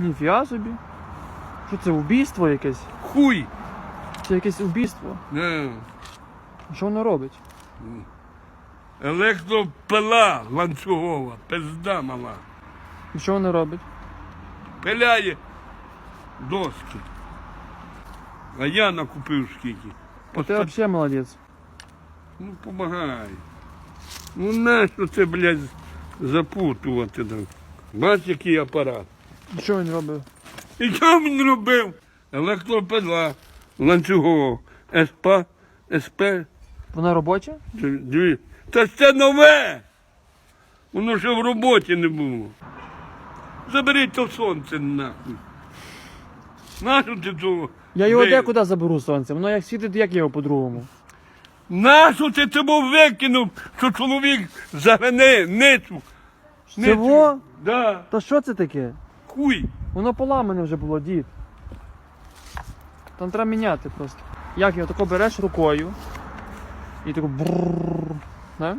Ніфіга собі. Що це убійство якесь? Хуй. Це якесь убійство. Да. Що воно робить? Електропила ланцюгова, пизда мала. І що воно робить? Пиляє доски. А я накупив скільки. Ти Поста- взагалі молодець. Ну, помагай. Ну, нащо це, блядь, запутувати там? Бач, який апарат. І що він робить? І що він робив? Електропила ланцюгова. СП, СП, Вона робоча? Дві. Та ж це нове. Воно ще в роботі не було. Заберіть то сонце нахуй. Нащо ти того? Я його ви- де куди заберу сонце? Воно як світить, як його по-другому. Нащо ти тебе викинув, що чоловік загине? Це во? Да, Та що це таке? Хуй. Воно поламане вже було, дід. Там треба міняти просто. Як його тако береш рукою і тако бррр. да?